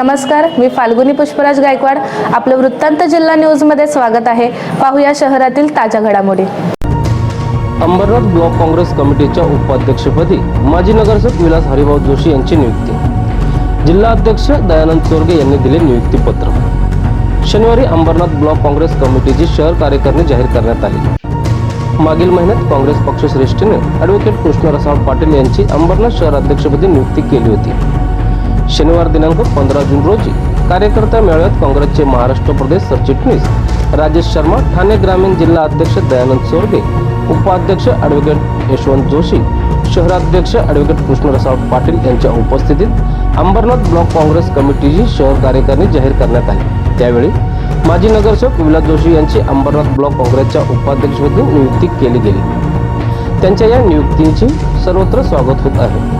नमस्कार मी फाल्गुनी पुष्पराज गायकवाड. आपलं वृत्तांत जिल्हा न्यूजमध्ये स्वागत आहे. पाहूया शहरातील ताज्या घडामोडी. अंबरनाथ ब्लॉक काँग्रेस कमिटीच्या उपाध्यक्षपदी माजी नगरसेवक विलास हरिभाऊ जोशी यांची नियुक्ती. जिल्हा अध्यक्ष दयानंद चोरगे यांनी दिले नियुक्तीपत्र. शनिवारी अंबरनाथ ब्लॉक काँग्रेस कमिटीची शहर कार्यकारिणी जाहीर करण्यात आली. मागील महिन्यात काँग्रेस पक्षश्रेष्ठीने ॲडव्होकेट कृष्ण रसाळ पाटील यांची अंबरनाथ शहर अध्यक्षपदी नियुक्ती केली होती. शनिवार दिनांक पंधरा जून रोजी कार्यकर्ता मेळाव्यात काँग्रेसचे महाराष्ट्र प्रदेश सरचिटणीस राजेश शर्मा ठाणे ग्रामीण जिल्हा अध्यक्ष दयानंद सोरगे उपाध्यक्ष ॲडव्होकेट यशवंत जोशी शहराध्यक्ष ॲडव्होकेट कृष्ण पाटील यांच्या उपस्थितीत अंबरनाथ ब्लॉक काँग्रेस कमिटीची शहर कार्यकारिणी जाहीर करण्यात आली. त्यावेळी माजी नगरसेवक विलास जोशी यांची अंबरनाथ ब्लॉक काँग्रेसच्या उपाध्यक्षपदी नियुक्ती केली गेली. त्यांच्या या नियुक्तींची सर्वत्र स्वागत होत आहे.